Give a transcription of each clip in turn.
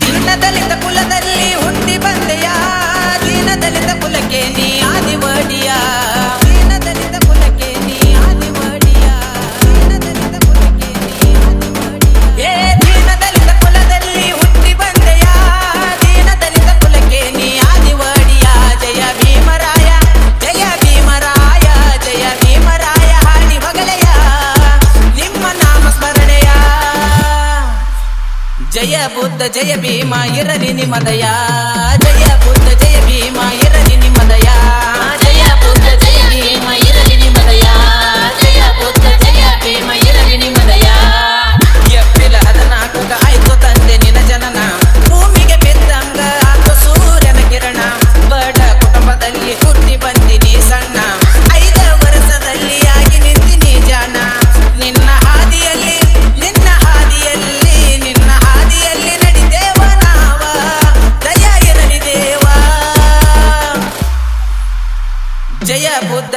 திருநதலித்த குலத జయ బుద్ధ జయ భీమా ఇరని మదయా జయ బుద్ధ జయ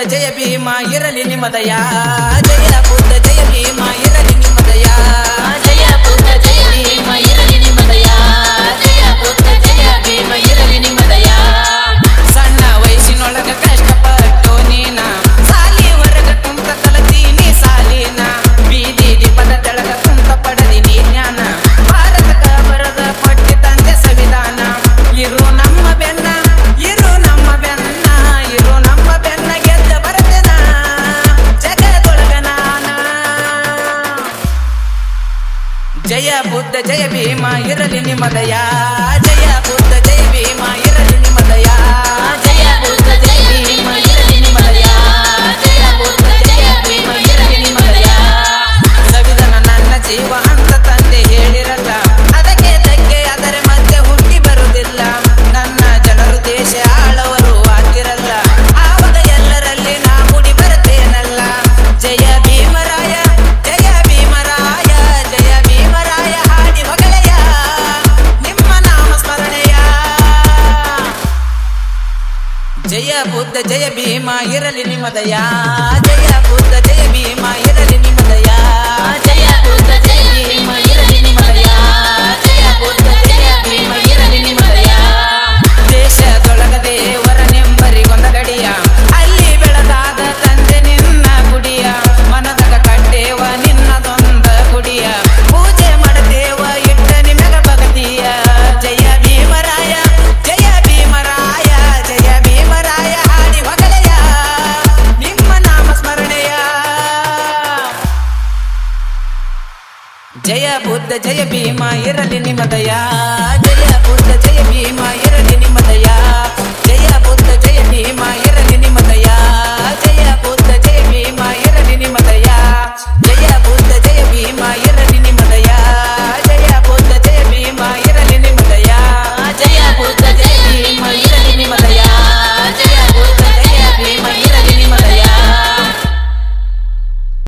ಜಯ ಭೀಮ ಇರಲಿ ನಿಮದಯ ಜಯ ಬುದ್ಧ బుద్ధ జయ భీమ ఇరలి నిమదయా జయ బుద్ధ బుద్ధ జయ భీమ ఇరలి నిమదయా. జయ బుద్ధ జయ భీమ ఇరలి నిమదయా. జయ బుద్ధ జయ భీమా ఇరలి నిమదయా. జయ బుద్ధ జయ భీమా ఇరలి నిమదయా.